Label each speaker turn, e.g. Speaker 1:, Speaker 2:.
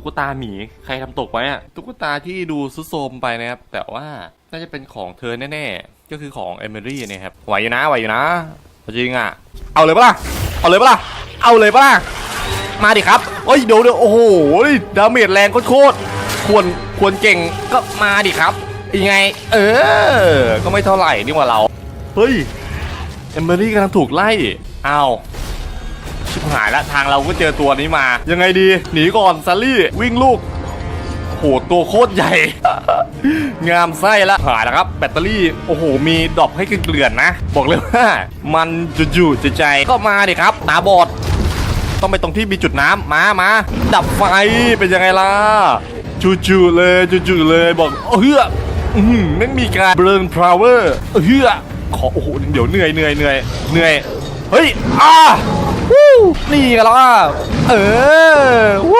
Speaker 1: ตุ๊กตาหมีใครทำตกไว้อะตุ๊กตาที่ดูซุดโทมไปนะครับ แต่ว่าน่าจะเป็นของเธอแน่ๆ ก็คือของเอมิลี่นะครับไหวอยู่นะไหวอยู่นะจริงอะเอาเลยปะล่ะ เอาเลยปะล่ะ เอาเลยปะล่ะ มาดิครับเอ้ยเดี๋ยวเดี๋ยวโอ้โหดาเมจแรงโคตรควรควรเก่งก็มาดิครับยังไง เออ ก็ไม่เท่าไหร่นี่ว่าเรา เฮ้ยเอมิลี่กำลังถูกไล่อ้าว ชิบหายแล้วทางเราก็เจอตัวนี้มา ยังไงดี หนีก่อนซัลลี่วิ่งลูกโหตัวโคตรใหญ่ งามไส้ละหายแล้วครับ แบตเตอรี่โอ้โห มีดอปให้เกลื่อนนะ บอกเลยว่า มันจุๆจะใจก็มาดิครับตาบอด ต้องไปตรงที่มีจุดน้ำมามาดับไฟเป็นยังไงล่ะจุๆเลยจุๆเลยบอกเฮืออื้อหือไม่มีการเบิร์นพาวเวอร์เฮือขอโอ้โหเดี๋ยวเหนื่อยเหนื่อยเหนื่อยเหนื่อยเฮ้ยอ่าวู นี่กันแล้วอะเออวู